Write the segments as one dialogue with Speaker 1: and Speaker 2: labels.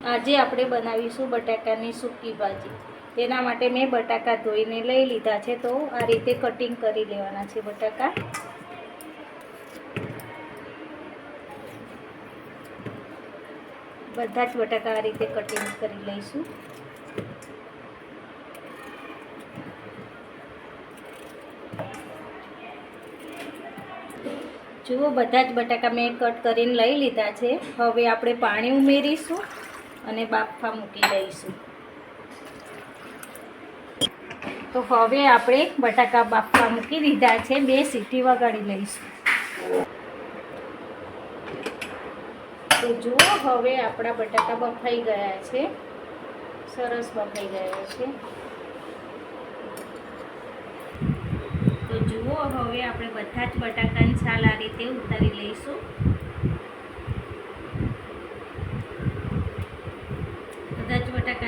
Speaker 1: આજે આપણે બનાવીશું બટાકાની સૂકી ભાજી. તેના માટે મેં બટાકા ધોઈને લઈ લીધા છે, તો આ રીતે કટિંગ કરી લેવાના છે બટાકા. બધા જ બટાકા આ રીતે કટિંગ કરી લઈશું. જુઓ, બધા જ બટાકા મેં કટ કરીને લઈ લીધા છે. હવે આપણે પાણી ઉમેરીશું. અને બાફવા મૂકી દઈશું. તો હવે આપણે બટાકા બાફવા મૂકી દીધા છે. બે સીટી વગાડી લઈશું. તો જુઓ, હવે આપણા બટાકા બફાઈ ગયા છે. સરસ બફાઈ ગયા છે. તો જુઓ, હવે આપણે બધા જ બટાકાની છાલ આ રીતે ઉતારી લઈશું.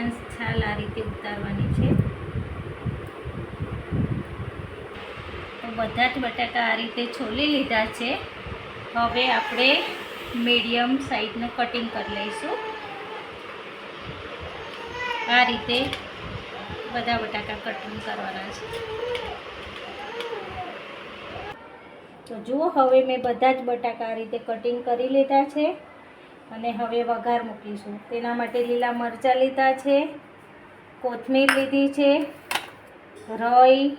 Speaker 1: બધા છાલ આ રીતે ઉતારવાની છે. તો બધા જ બટાકા આ રીતે છોલી લીધા છે. હવે આપણે મીડિયમ સાઈઝનું કટિંગ કરી લઈશું. આ રીતે બધા બટાકા કટિંગ કરવાના છે. તો જુઓ, હવે મેં બધા જ બટાકા આ રીતે કટિંગ કરી લીધા છે. અને હવે વઘાર મૂકીશું. તેના માટે લીલા મરચાં લીધા છે, કોથમીર લીધી છે, રઈ,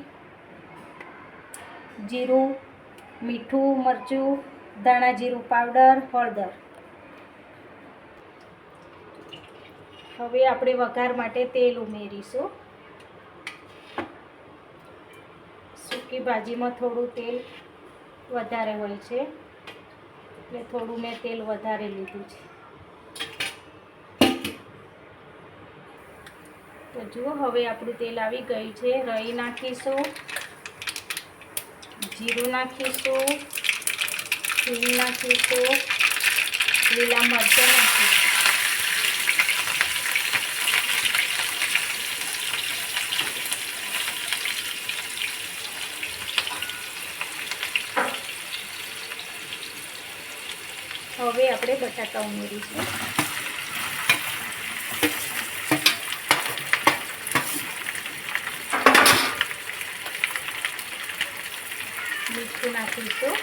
Speaker 1: જીરું, મીઠું, મરચું, ધાણા જીરું પાવડર, હળદર. હવે આપણે વઘાર માટે તેલ ઉમેરીશું. સૂકી ભાજીમાં થોડું તેલ વધારે હોય છે. એટલે થોડું મેં તેલ વધારે લીધું છે. તો જુઓ, હવે આપણું તેલ આવી ગયું છે. રઈ નાખીશું, જીરું નાખીશું, હિંગ નાખીશું, લીલા મરચાં નાખીશું. હવે આપણે બટાકા ઉમેરીશું. મીઠું નાખીશું.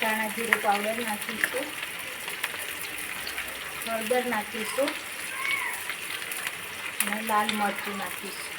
Speaker 1: ધાણા જીરું પાવડર નાખીશું. હળદર નાખીશું. અને લાલ મરચું નાખીશું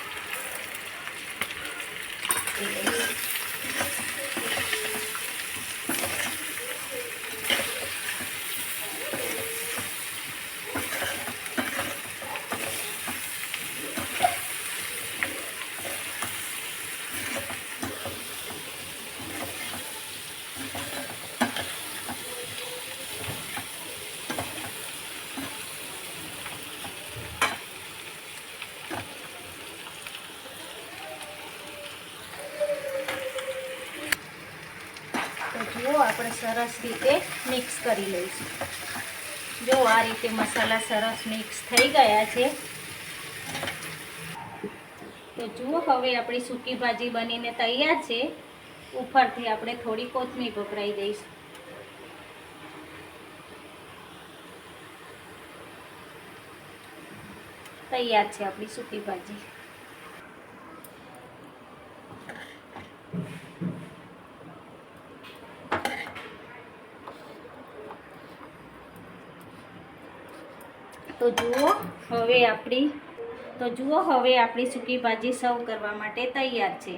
Speaker 1: તો જુઓ આપણે સરસ રીતે મિક્સ કરી લઈશું. જો આ રીતે મસાલા સરસ મિક્સ થઈ ગયા છે, તો જુઓ હવે આપણી સૂકી ભાજી બનીને તૈયાર છે. ઉપરથી આપણે થોડી કોથમીર ભભરાઈ દઈશું. તૈયાર છે આપણી સૂકી ભાજી. તો જુઓ, હવે આપણી તો જુઓ, હવે આપણી સૂકી ભાજી સર્વ કરવા માટે તૈયાર છે.